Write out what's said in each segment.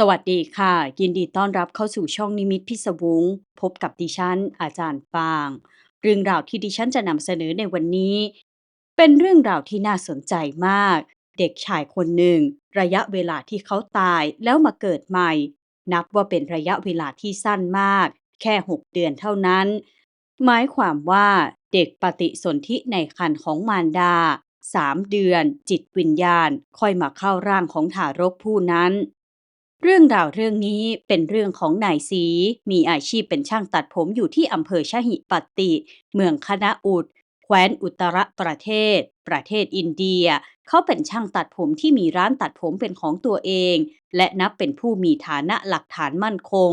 สวัสดีค่ะ ยินดีต้อนรับเข้าสู่ช่องนิมิตพิศวงพบกับดิฉัน อาจารย์ฟาง เรื่องราวที่ดิฉันจะนำเสนอในวันนี้ เป็นเรื่องราวที่น่าสนใจมาก เด็กชายคนหนึ่ง ระยะเวลาที่เขาตายแล้วมาเกิดใหม่ นับว่าเป็นระยะเวลาที่สั้นมาก แค่ 6 เดือนเท่านั้น หมายความว่าเด็กปฏิสนธิในครรภ์ของมารดา3เดือน จิตวิญญาณ ค่อยมาเข้าร่างของทารกผู้นั้น เรื่องราวเรื่องนี้เป็นเรื่องของนายสี มีอาชีพเป็นช่างตัดผมอยู่ที่อำเภอชหิปัตติ เมืองคณะอุดแคว้นอุตรประเทศ ประเทศอินเดีย เขาเป็นช่างตัดผมที่มีร้านตัดผมเป็นของตัวเอง และนับเป็นผู้มีฐานะหลักฐานมั่นคง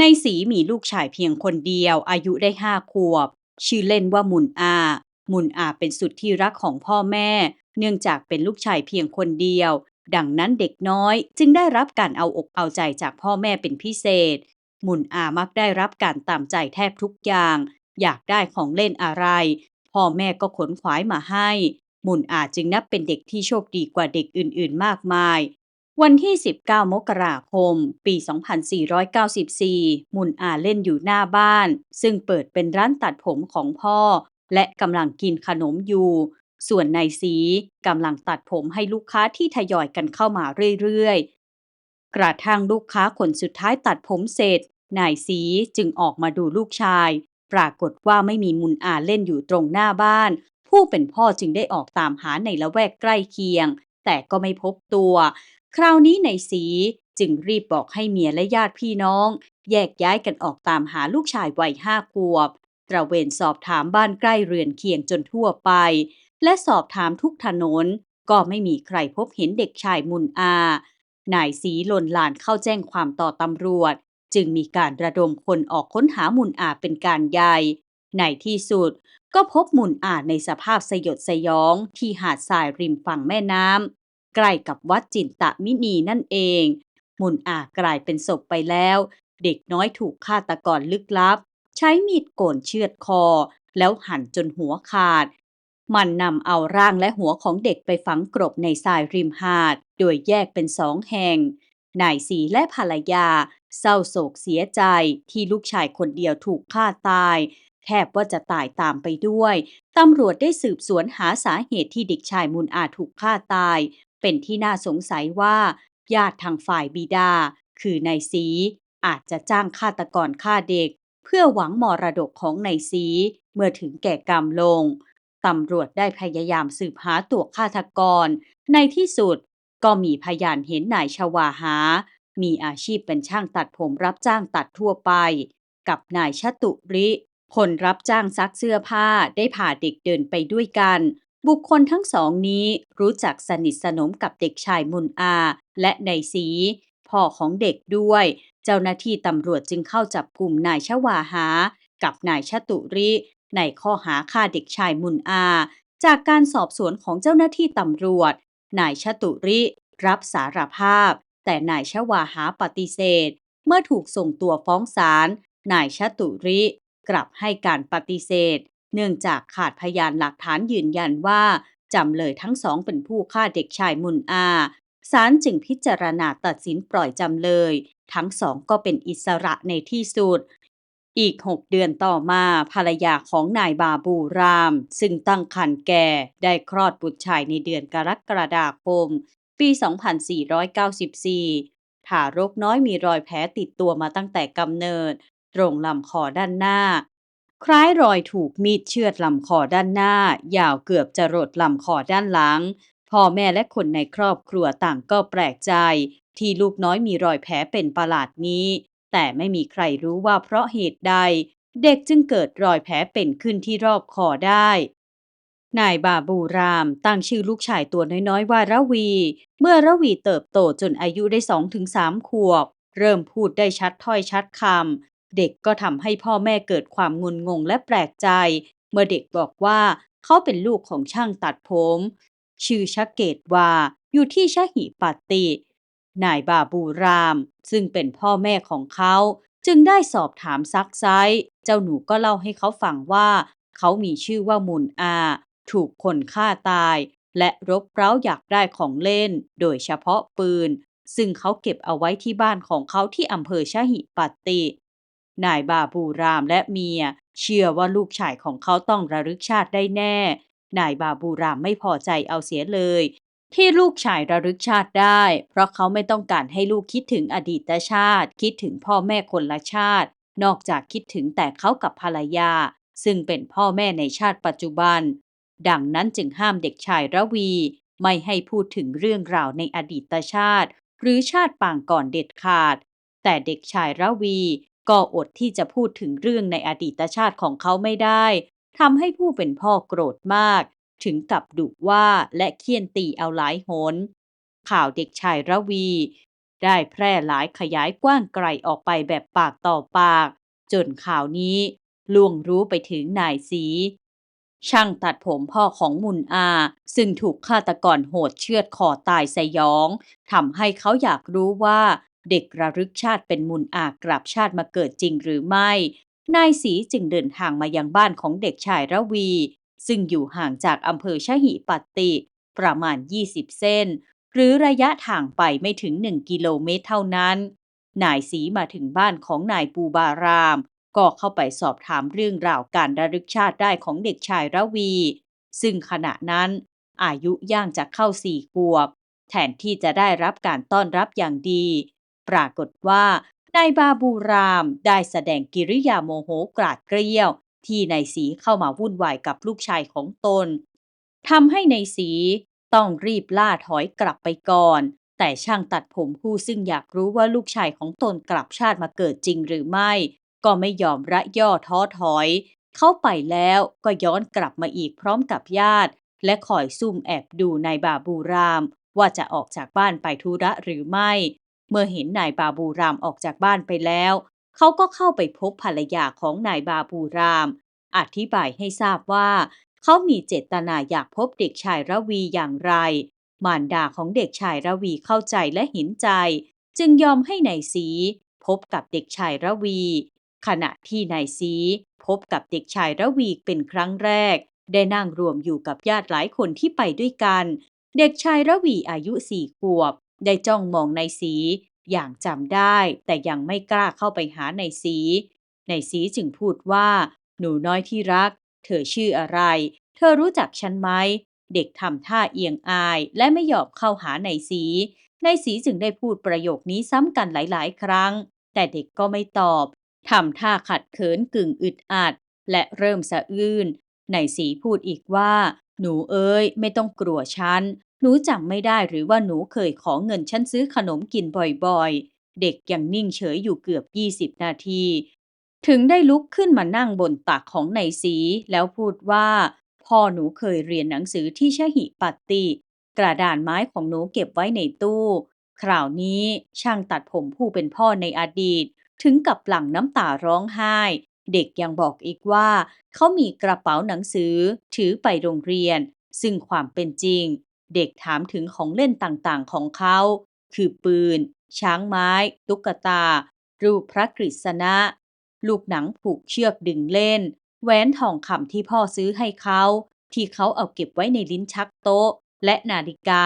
นายสีมีลูกชายเพียงคนเดียว อายุได้ห้าขวบ ชื่อเล่นว่ามุนอา มุนอาเป็นสุดที่รักของพ่อแม่ เนื่องจากเป็นลูกชายเพียงคนเดียว ดังนั้นเด็กน้อยจึงได้รับการเอาอกเอาใจจากพ่อแม่เป็นพิเศษ มุนอามักได้รับการตามใจแทบทุกอย่าง อยากได้ของเล่นอะไร พ่อแม่ก็ขนขวายมาให้ มุนอาจึงนับเป็นเด็กที่โชคดีกว่าเด็กอื่นๆ มากมาย วันที่ 19 มกราคม ปี 2494 มุนอาเล่นอยู่หน้าบ้าน ซึ่งเปิดเป็นร้านตัดผมของพ่อ และกำลังกินขนมอยู่ ส่วนนายสีกำลังตัดผมให้ลูกค้าที่ทยอยกันเข้ามาเรื่อยๆ กระทั่งลูกค้าคนสุดท้ายตัดผมเสร็จ นายสีจึงออกมาดูลูกชาย ปรากฏว่าไม่มีมุนอาเล่นอยู่ตรงหน้าบ้าน ผู้เป็นพ่อจึงได้ออกตามหาในละแวกใกล้เคียง แต่ก็ไม่พบตัว คราวนี้นายสีจึงรีบบอกให้เมียและญาติพี่น้อง แยกย้ายกันออกตามหาลูกชายวัยห้าขวบ ตระเวนสอบถามบ้านใกล้เรือนเคียงจนทั่วไป และสอบถามทุกถนน ก็ไม่มีใครพบเห็นเด็กชายมุนอา นายสีหล่นลานเข้าแจ้งความต่อตำรวจ จึงมีการระดมคนออกค้นหามุนอาเป็นการใหญ่ ในที่สุดก็พบมุนอาในสภาพสยดสยองที่หาดทรายริมฝั่งแม่น้ำใกล้กับวัดจินตะมินีนั่นเอง มุนอากลายเป็นศพไปแล้ว เด็กน้อยถูกฆาตกรลึกลับ ใช้มีดโกนเชือดคอ แล้วหั่นจนหัวขาด มันนำเอาร่างและหัวของเด็กไปฝังกรบในทรายริมหาด โดยแยกเป็นสองแห่ง นายสีและภรรยา เศร้าโศกเสียใจที่ลูกชายคนเดียวถูกฆ่าตาย แทบว่าจะตายตามไปด้วย ตำรวจได้สืบสวนหาสาเหตุที่เด็กชายมุนอาถูกฆ่าตาย เป็นที่น่าสงสัยว่า ญาติทางฝ่ายบิดา คือนายสีอาจจะจ้างฆาตกรฆ่าเด็ก เพื่อหวังมรดกของนายสีเมื่อถึงแก่กรรมลง ตำรวจได้พยายามสืบหาตัวฆาตกร ในที่สุดก็มีพยานเห็นนายชวาหา มีอาชีพเป็นช่างตัดผมรับจ้างตัดทั่วไป กับนายชตุริคนรับจ้างซักเสื้อผ้าได้พาเด็กเดินไปด้วยกัน บุคคลทั้งสองนี้รู้จักสนิทสนมกับเด็กชายมุนอา และนายสีพ่อของเด็กด้วย เจ้าหน้าที่ตำรวจจึงเข้าจับกลุ่มนายชวาหา กับนายชตุริ ในข้อหาฆ่าเด็กชายมุนอา จากการสอบสวนของเจ้าหน้าที่ตำรวจ นายชตุริ รับสารภาพ แต่นายชวาหาปฏิเสธ เมื่อถูกส่งตัวฟ้องศาลนายชตุริ กลับให้การปฏิเสธ เนื่องจากขาดพยานหลักฐานยืนยันว่าจำเลยทั้งสองเป็นผู้ฆ่าเด็กชายมุนอาศาลจึงพิจารณาตัดสินปล่อยจำเลย ทั้งสองก็เป็นอิสระในที่สุด อีก 6 เดือนต่อมาภรรยาของนายบาบูราม ซึ่งตั้งครรภ์แก่ได้คลอดบุตรชายในเดือนกรกฎาคม ปี 2494 ทารกน้อยมีรอยแผลติดตัวมาตั้งแต่กำเนิด ตรงลำคอด้านหน้า คล้ายรอยถูกมีดเชือดลำคอด้านหน้า ยาวเกือบจะรดลำคอด้านหลัง พ่อแม่และคนในครอบครัวต่างก็แปลกใจ ที่ลูกน้อยมีรอยแผลเป็นประหลาดนี้ แต่ไม่มีใครรู้ว่าเพราะเหตุใด เด็กจึงเกิดรอยแผลเป็นขึ้นที่รอบคอได้ นายบาบูรามตั้งชื่อลูกชายตัวน้อยๆว่าระวี เมื่อระวีเติบโตจนอายุได้สองถึงสามขวบ เริ่มพูดได้ชัดถ้อยชัดคำเด็กก็ทำให้พ่อแม่เกิดความงุนงงและแปลกใจ เมื่อเด็กบอกว่าเขาเป็นลูกของช่างตัดผม ชื่อชะเกตวาอยู่ที่ชะหิปัตติ นายบาบูราม ซึ่งเป็นพ่อแม่ของเขา จึงได้สอบถามซักไซเจ้าหนูก็เล่าให้เขาฟังว่า เขามีชื่อว่ามุนอา ถูกคนฆ่าตาย และรบเร้าอยากได้ของเล่น โดยเฉพาะปืน ซึ่งเขาเก็บเอาไว้ที่บ้านของเขาที่อำเภอชะหิปัตติ นายบาบูรามและเมีย เชื่อว่าลูกชายของเขาต้องระลึกชาติได้แน่นายบาบูรามไม่พอใจเอาเสียเลย ที่ลูกชายระลึกชาติได้ เพราะเขาไม่ต้องการให้ลูกคิดถึงอดีตชาติ คิดถึงพ่อแม่คนละชาติ นอกจากคิดถึงแต่เขากับภรรยา ซึ่งเป็นพ่อแม่ในชาติปัจจุบัน ดังนั้นจึงห้ามเด็กชายระวี ไม่ให้พูดถึงเรื่องราวในอดีตชาติ หรือชาติปางก่อนเด็ดขาด แต่เด็กชายระวีก็อดที่จะพูดถึงเรื่องในอดีตชาติของเขาไม่ได้ทำให้ผู้เป็นพ่อโกรธมาก ถึงกับดุว่าและเคี่ยนตีเอาหลายหน ข่าวเด็กชายระวี ได้แพร่หลายขยายกว้างไกลออกไปแบบปากต่อปาก จนข่าวนี้ล่วงรู้ไปถึงนายสี ช่างตัดผมพ่อของมุนอา ซึ่งถูกฆาตกรโหดเชือดคอตายสยองทำให้เขาอยากรู้ว่าเด็กระลึกชาติเป็นมุนอากลับชาติมาเกิดจริงหรือไม่ นายสีจึงเดินทางมายังบ้านของเด็กชายระวี ซึ่งอยู่ห่างจากอำเภอชะหิปัตติ ประมาณ 20 เส้น หรือระยะทางไปไม่ถึง 1 กิโลเมตรเท่านั้น นายสีมาถึงบ้านของนายปูบาราม ก็เข้าไปสอบถามเรื่องราวการระลึกชาติได้ของเด็กชายระวี ซึ่งขณะนั้นอายุย่างจะเข้าสี่ขวบ แทนที่จะได้รับการต้อนรับอย่างดี ปรากฏว่านายบาบูรามได้แสดงกิริยาโมโหกราดเกรี้ยว ที่นายสีเข้ามาวุ่นวายกับลูกชายของตนทำให้นายสีต้องรีบล่าถอยกลับไปก่อน แต่ช่างตัดผมผู้ซึ่งอยากรู้ว่าลูกชายของตนกลับชาติมาเกิดจริงหรือไม่ ก็ไม่ยอมระย่อท้อถอย เข้าไปแล้วก็ย้อนกลับมาอีกพร้อมกับญาติ และคอยซุ่มแอบดูนายบาบูราม ว่าจะออกจากบ้านไปธุระหรือไม่ เมื่อเห็นนายบาบูรามออกจากบ้านไปแล้ว เขาก็เข้าไปพบภรรยาของนายบาบูราม อธิบายให้ทราบว่า เขามีเจตนาอยากพบเด็กชายระวีอย่างไร มารดาของเด็กชายระวีเข้าใจและเห็นใจ จึงยอมให้นายสี พบกับเด็กชายระวี ขณะที่นายสีพบกับเด็กชายระวีเป็นครั้งแรก ได้นั่งรวมอยู่กับญาติหลายคนที่ไปด้วยกัน เด็กชายระวีอายุสี่ขวบ ได้จ้องมองนายสี อย่างจำได้ แต่ยังไม่กล้าเข้าไปหาในสีในสีจึงพูดว่า หนูน้อยที่รัก เธอชื่ออะไร เธอรู้จักฉันไหม เด็กทำท่าเอียงอายและไม่ยอมเข้าหาในสีในสีจึงได้พูดประโยคนี้ซ้ำกันหลายๆ ครั้ง แต่เด็กก็ไม่ตอบทำท่าขัดเขินกึ่งอึดอัด และเริ่มสะอื้นในสีพูดอีกว่า หนูเอ้ย ไม่ต้องกลัวฉัน หนูจำไม่ได้หรือว่าหนูเคยขอเงินฉันซื้อขนมกินบ่อยๆ เด็กยังนิ่งเฉยอยู่เกือบ 20 นาที ถึงได้ลุกขึ้นมานั่งบนตักของนายสี แล้วพูดว่า พ่อหนูเคยเรียนหนังสือที่ชหิปัตติ กระดานไม้ของหนูเก็บไว้ในตู้ คราวนี้ช่างตัดผมผู้เป็นพ่อในอดีต ถึงกับหลั่งน้ำตาร้องไห้ เด็กยังบอกอีกว่า เขามีกระเป๋าหนังสือ ถือไปโรงเรียน ซึ่งความเป็นจริง เด็กถามถึงของเล่นต่างๆ ของเขา คือปืน ช้างไม้ ตุ๊กตา รูปพระกฤษณะ ลูกหนังผูกเชือกดึงเล่น แหวนทองคำที่พ่อซื้อให้เขา ที่เขาเอาเก็บไว้ในลิ้นชักโต๊ะ และนาฬิกา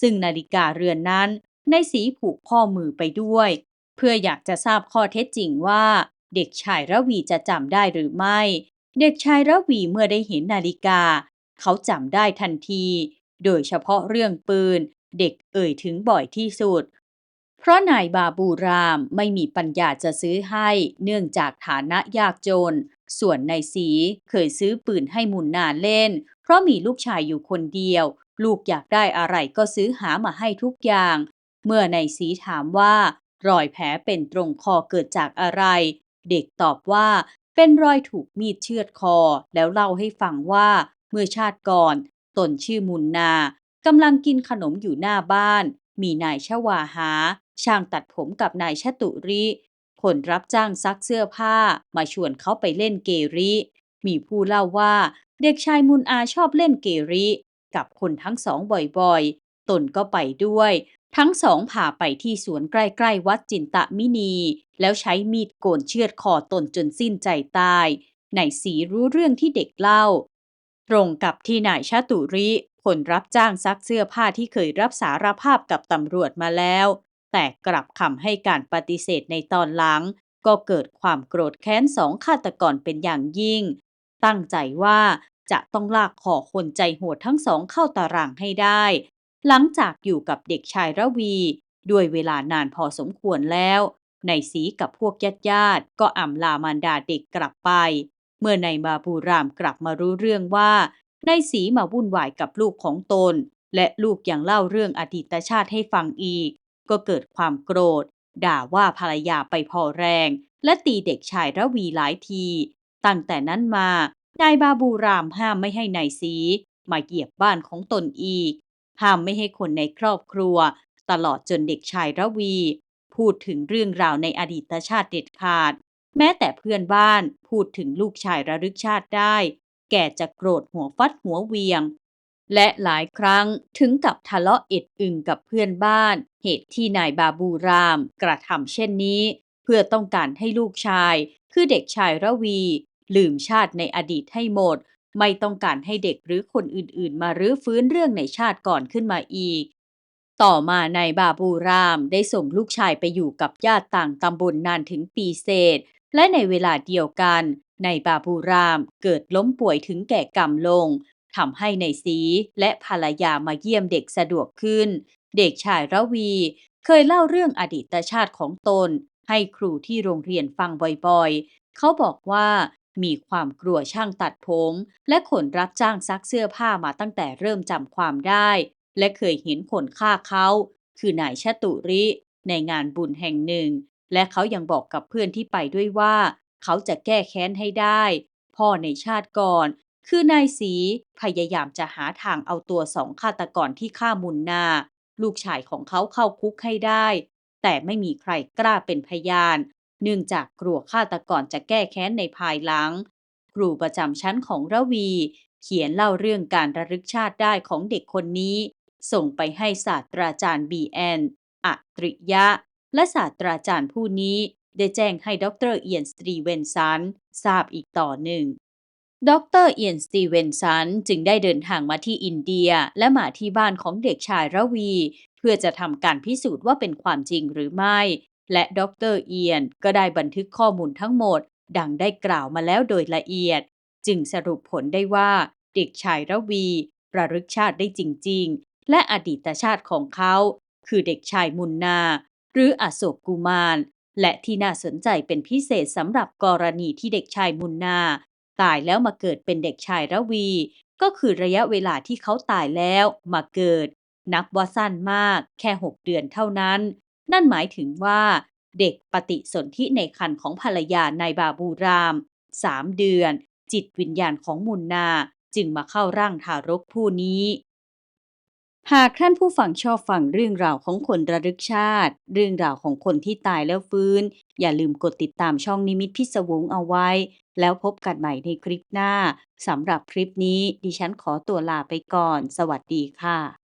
ซึ่งนาฬิกาเรือนนั้น ในสีผูกข้อมือไปด้วย เพื่ออยากจะทราบข้อเท็จจริงว่า เด็กชายระวีจะจำได้หรือไม่ เด็กชายระวีเมื่อได้เห็นนาฬิกา เขาจำได้ทันที โดยเฉพาะเรื่องปืน เด็กเอ่ยถึงบ่อยที่สุด เพราะนายบาบูรามไม่มีปัญญาจะซื้อให้เนื่องจากฐานะยากจน ส่วนนายสีเคยซื้อปืนให้มุนนาเล่น เพราะมีลูกชายอยู่คนเดียว ลูกอยากได้อะไรก็ซื้อหามาให้ทุกอย่าง เมื่อนายสีถามว่ารอยแผลเป็นตรงคอเกิดจากอะไร เด็กตอบว่าเป็นรอยถูกมีดเชือดคอแล้วเล่าให้ฟังว่า เมื่อชาติก่อน ตนชื่อมุนนากำลังกินขนมอยู่หน้าบ้าน มีนายชวาหา ช่างตัดผมกับนายชตุริ คนรับจ้างซักเสื้อผ้ามาชวนเขาไปเล่นเกริ มีผู้เล่าว่าเด็กชายมุนอาชอบเล่นเกริ กับคนทั้งสองบ่อยๆ ตนก็ไปด้วย ทั้งสองพาไปที่สวนใกล้ๆวัดจินตะมินี แล้วใช้มีดโกนเชือดคอตนจนสิ้นใจตายนายสีรู้เรื่องที่เด็กเล่า ตรงกับที่นายชาตุริคนรับจ้างซักเสื้อผ้าที่เคยรับสารภาพกับตำรวจมาแล้ว แต่กลับคำให้การปฏิเสธในตอนหลัง ก็เกิดความโกรธแค้นสองฆาตกรเป็นอย่างยิ่ง ตั้งใจว่าจะต้องลากคอคนใจโหดทั้งสองเข้าตารางให้ได้ หลังจากอยู่กับเด็กชายระวี ด้วยเวลานานพอสมควรแล้ว ในสีกับพวกญาติญาติก็อำลามารดาเด็กกลับไป เมื่อนายบาบูรามกลับมารู้เรื่องว่านายสีมาวุ่นวายกับลูกของตน และลูกยังเล่าเรื่องอดีตชาติให้ฟังอีก ก็เกิดความโกรธ ด่าว่าภรรยาไปพอแรง และตีเด็กชายระวีหลายที ตั้งแต่นั้นมานายบาบูรามห้ามไม่ให้นายสีมาเหยียบบ้านของตนอีก ห้ามไม่ให้คนในครอบครัว ตลอดจนเด็กชายระวี พูดถึงเรื่องราวในอดีตชาติเด็ดขาด แม้แต่เพื่อนบ้านพูดถึงลูกชายระลึกชาติได้ แกจะโกรธหัวฟัดหัวเวียง และหลายครั้งถึงกับทะเลาะเอ็ดอึงกับเพื่อนบ้าน เหตุที่นายบาบูรามกระทำเช่นนี้ เพื่อต้องการให้ลูกชาย คือเด็กชายระวี ลืมชาติในอดีตให้หมด ไม่ต้องการให้เด็กหรือคนอื่นๆ มารื้อฟื้นเรื่องในชาติก่อนขึ้นมาอีกต่อมานายบาบูรามได้ส่งลูกชายไปอยู่กับญาติต่างตำบลนานถึงปีเศษ และในเวลาเดียวกันนายบาบูรามเกิดล้มป่วยถึงแก่กรรมลงทำให้ในายสีและภรรยามาเยี่ยมเด็กสะดวกขึ้น เด็กชายระวี เคยเล่าเรื่องอดีตชาติของตน ให้ครูที่โรงเรียนฟังบ่อยๆ เขาบอกว่ามีความกลัวช่างตัดผม และคนรับจ้างซักเสื้อผ้ามาตั้งแต่เริ่มจำความได้ และเคยเห็นคนฆ่าเขา คือนายชตุริ ในงานบุญแห่งหนึ่ง และเขายังบอกกับเพื่อนที่ไปด้วยว่า เขาจะแก้แค้นให้ได้ พ่อในชาติก่อน คือนายสีพยายามจะหาทางเอาตัวสองฆาตกรที่ฆ่ามุนนา ลูกชายของเขาเข้าคุกให้ได้ แต่ไม่มีใครกล้าเป็นพยาน เนื่องจากกลัวฆาตกรจะแก้แค้นในภายหลัง ครูประจำชั้นของระวี เขียนเล่าเรื่องการระลึกชาติได้ของเด็กคนนี้ ส่งไปให้ศาสตราจารย์บีแอนอัตริยะ และศาสตราจารย์ผู้นี้ได้แจ้งให้ดรเอียนสตรีเวนสันทราบอีกต่อหนึ่ง ดรเอียนสตีเวนสันจึงได้เดินทางมาที่อินเดียและมาที่บ้านของเด็กชายระวี เพื่อจะทำการพิสูจน์ว่าเป็นความจริงหรือไม่ และดรเอียนก็ได้บันทึกข้อมูลทั้งหมด ดังได้กล่าวมาแล้วโดยละเอียด จึงสรุปผลได้ว่าเด็กชายระวีประลึกชาติได้จริง ๆ และอดีตชาติของเขา คือเด็กชายมุนนา หรืออโศกกุมาร และที่น่าสนใจเป็นพิเศษสำหรับกรณีที่เด็กชายมุนนา ตายแล้วมาเกิดเป็นเด็กชายระวี ก็คือระยะเวลาที่เขาตายแล้วมาเกิด นับว่าสั้นมากแค่ 6 เดือนเท่านั้น นั่นหมายถึงว่า เด็กปฏิสนธิในครรภ์ของภรรยาในบาบูราม 3 เดือน จิตวิญญาณของมุนนาจึงมาเข้าร่างทารกผู้นี้ หากท่านผู้ฟังชอบฟังเรื่องราวของคนระลึกชาติ เรื่องราวของคนที่ตายแล้วฟื้น อย่าลืมกดติดตามช่องนิมิตพิศวงเอาไว้ แล้วพบกันใหม่ในคลิปหน้าสำหรับคลิปนี้ดิฉันขอตัวลาไปก่อน สวัสดีค่ะ